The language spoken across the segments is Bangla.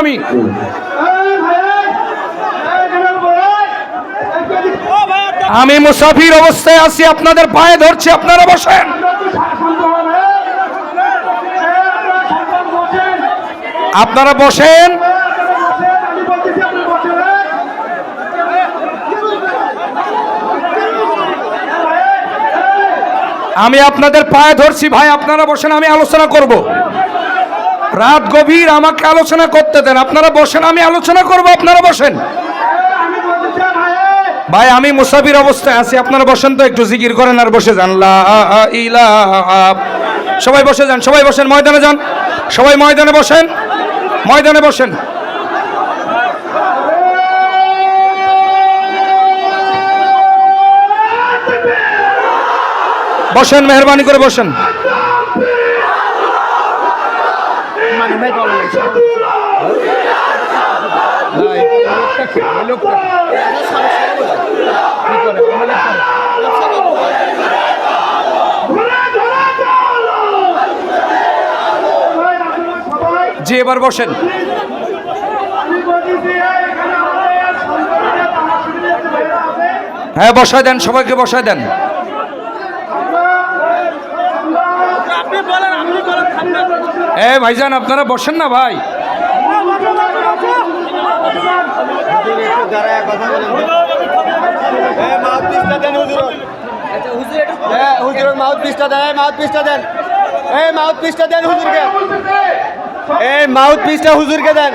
আমি। আমি মুসাফির অবস্থায় আছি, আপনাদের পায়ে ধরছি, আপনারা বসেন। আপনারা বসেন। আমি আপনাদের পায়ে ধরছি, ভাই, আপনারা বসেন, আমি আলোচনা করব। রাত গভীর আমাকে আলোচনা করতে দেন। আপনারা বসেন, আমি আলোচনা করব, আপনারা বসেন। ভাই, আমি মুসাফির অবস্থায় আছি, আপনারা বসেন তো, একটু জিকির করেন আর বসে যান। সবাই বসে যান, সবাই বসেন, ময়দানে যান। সবাই ময়দানে বসেন ময়দানে বসেন। বসেন, মেহরবানি করে বসেন। জি এবার বসেন। হ্যাঁ বসায় দেন সবাইকে বসায় দেন। এ ভাইজান, আপনারা বসেন না ভাই। হুজুরের দেন মাউথ পিসটা দেন। এই মাউথ পিসটা দেন হুজুরকে। এই মাউথ পিসটা হুজুরকে দেন।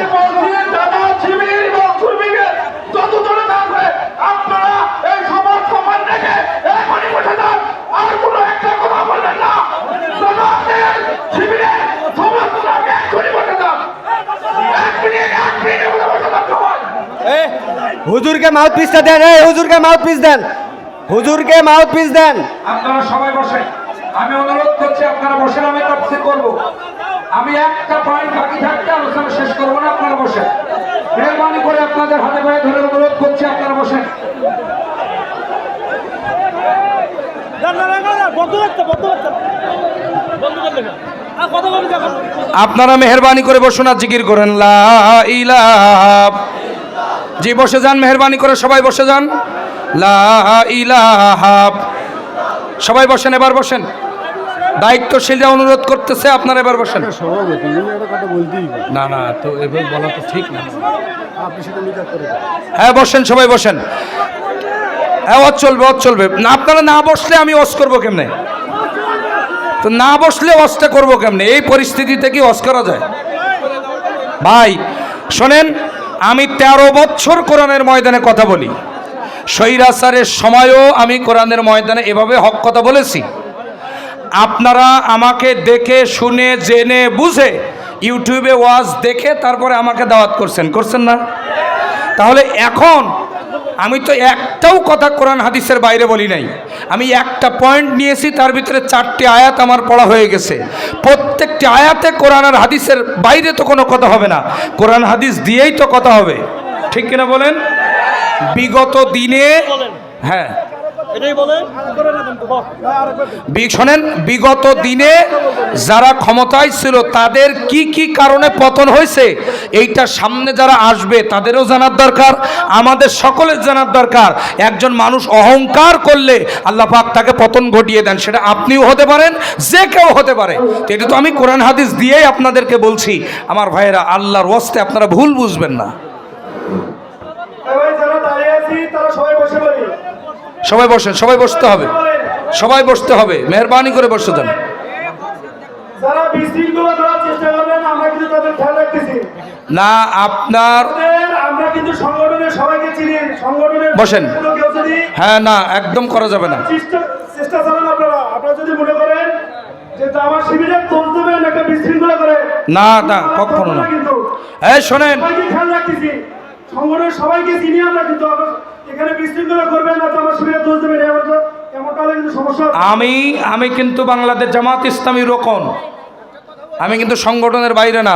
হুজুরকে মাউথ পিসটা দেন, এই, হুজুরকে মাউথ পিস দেন। হুজুরকে মাউথ পিস দেন। আপনারা সবাই বসেন। আমি অনুরোধ করছি, আপনারা বসেন, আমি তাফসীর করব। আমি একটা পয়েন্ট বাকি থাকতে আলোচনা শেষ করব না, আপনারা বসেন। মেহরবানি করে আপনাদের হাতে পায়ে ধরে অনুরোধ করছি, আপনারা বসেন। আপনারা মেহরবানি করে বসুন আর জিকির করেন জি, বসে যান, মেহরবানি করে সবাই বসে যান লা ইলাহা সবাই বসেন, এবার বসেন দায়িত্বশীলরা অনুরোধ করতেছে, আপনারা এবার বসেন। না না, তো এবার বলা তো ঠিক না। হ্যাঁ বসেন, সবাই বসেন হ্যাঁ ওর চলবে ওর চলবে। না, আপনারা না বসলে আমি অস করব কেমনে? তো না বসলে অসটা করব কেমনে? এই পরিস্থিতিতে কি অস করা যায়। ভাই, শোনেন, আমি তেরো বছর কোরআনের ময়দানে কথা বলি। সৈরাসারের সময়ও আমি কোরআনের ময়দানে এভাবে হক কথা বলেছি। আপনারা আমাকে দেখে, শুনে, জেনে, বুঝে ইউটিউবে ওয়াজ দেখে তারপরে আমাকে দাওয়াত করছেন। করছেন না? তাহলে এখন আমি তো একটাও কথা কোরআন হাদিসের বাইরে বলি নাই। আমি একটা পয়েন্ট নিয়েছি তার ভিতরে চারটি আয়াত আমার পড়া হয়ে গেছে। প্রত্যেকটি আয়াতে কোরআন আর হাদিসের বাইরে তো কোনো কথা হবে না। কোরআন হাদিস দিয়েই তো কথা হবে। ঠিক কিনা বলেন? বিগত দিনে হ্যাঁ। শোনেন, বিগত দিনে যারা ক্ষমতায় ছিল, তাদের কি কি কারণে পতন হয়েছে? এইটা সামনে যারা আসবে, তাদেরও জানার দরকার, আমাদের সকলের জানার দরকার। একজন মানুষ অহংকার করলে আল্লাহ পাক তাকে পতন ঘটিয়ে দেন, সেটা আপনিও হতে পারেন, যে কেউ হতে পারে। এটা তো আমি কোরআন হাদিস দিয়েই আপনাদেরকে বলছি। আমার ভাইয়েরা, আল্লাহর ওয়াস্তে আপনারা ভুল বুঝবেন না যারা দাঁড়িয়ে আছি তারা সবাই বসে পড়ি সবাই বসেন সবাই বসতে হবে। সবাই বসতে হবে মেহরবানি করে বসে দেন না আপনার বসেন। হ্যাঁ না একদম করা যাবে না। চেষ্টা চেষ্টা চালান আপনারা। আপনারা যদি মনে করেন যে আমার শিবিরে তোল দেবেন একটা বিশৃঙ্খলা করে না না কখনো না। এই শোনেন। খেয়াল রাখতেছি। সংগঠনের সবাইকে চিনি আমরা কিন্তু এখানে বিশৃঙ্খলা করবেন না তো আমার শিবিরে দোষ দেবেন এমনটা হলে কিন্তু সমস্যা আমি আমি কিন্তু বাংলাদেশ জামাত ইসলামী রোকন। আমি কিন্তু সংগঠনের বাইরে না।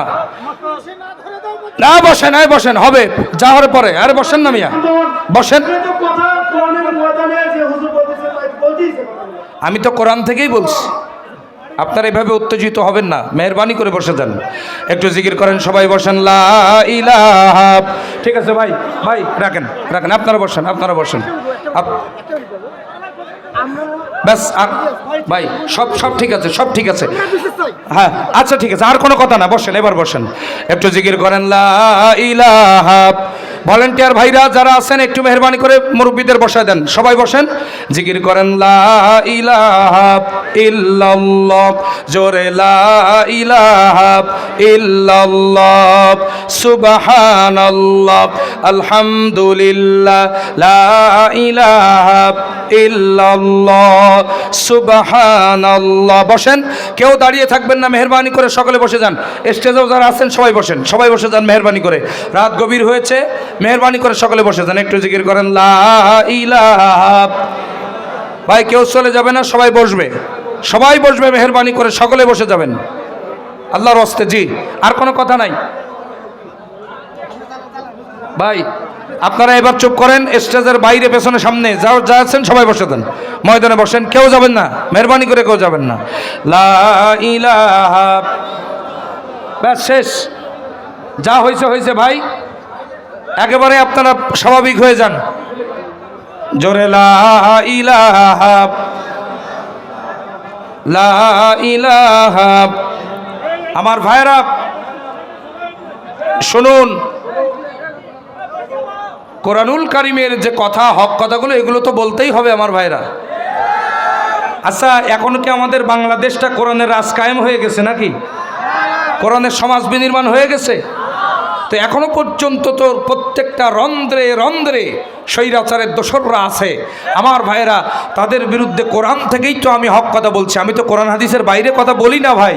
না বসেন এই বসেন হবে যা পরে আরে বসেন না মিয়া। বসেন। আমি তো কোরআন থেকেই বলছি। আপনারা এভাবে উত্তেজিত হবেন না, মেহরবানি করে বসে যান। একটু জিকির করেন, সবাই বসেন ঠিক আছে ভাই ভাই, রাখেন রাখেন, আপনারা বসেন আপনারা বসেন। ব্যাস ভাই, সব সব ঠিক আছে, সব ঠিক আছে। হ্যাঁ আচ্ছা ঠিক আছে, আর কোনো কথা না, বসেন, এবার বসেন। একটু জিকির করেন, লা ইলাহা। ভলেন্টিয়ার ভাইরা যারা আছেন, একটু মেহরবানি করে মুরব্বীদের বসায় দেন। সবাই বসেন। জিকির করেন, লা ইলাহা ইল্লাল্লাহ। জোরে, লা ইলাহা ইল্লাল্লাহ। সুবহানাল্লাহ, আলহামদুলিল্লাহ। লা ইলাহা ইল্লাল্লাহ। সুবহানাল্লাহ, বসেন। কেউ দাঁড়িয়ে থাকবেন না, মেহরবানি করে সকলে বসে যান। স্টেজেও যারা আছেন, সবাই বসেন। সবাই বসে যান মেহরবানি করে। রাত গভীর হয়েছে। মেহরবানি করে সকলে বসে যান, একটু জিকির করেন ভাই, কেউ চলে যাবে না, সবাই বসবে। সবাই বসবে মেহরবানি করে, সকলে বসে যাবেন। আল্লাহর হস্তে, জি, আর কোনো কথা নাই। ভাই, আপনারা এবার চুপ করেন, স্টেজের বাইরে, পেছনে, সামনে, যা যা আছেন, সবাই বসে দেন ময়দানে বসেন, কেউ যাবেন না, মেহরবানি করে কেউ যাবেন না। ব্যাস, শেষ। যা হয়েছে হয়েছে ভাই। একেবারে আপনারা স্বাভাবিক হয়ে যান। জোরে আমার ভাইরা শুনুন। কোরআনুল কারিমের যে কথা, হক কথাগুলো, এগুলো তো বলতেই হবে আমার ভাইরা আচ্ছা এখন কি আমাদের বাংলাদেশটা কোরআনের রাজ কায়েম হয়ে গেছে নাকি? কোরআনের সমাজ বিনির্মাণ হয়ে গেছে? তো এখনও পর্যন্ত তোর প্রত্যেকটা রন্ধ্রে রন্ধ্রে স্বৈরাচারের দোসররা আছে। আমার ভাইয়েরা, তাদের বিরুদ্ধে কোরআন থেকেই তো আমি হক কথা বলছি। আমি তো কোরআন হাদিসের বাইরে কথা বলি না ভাই।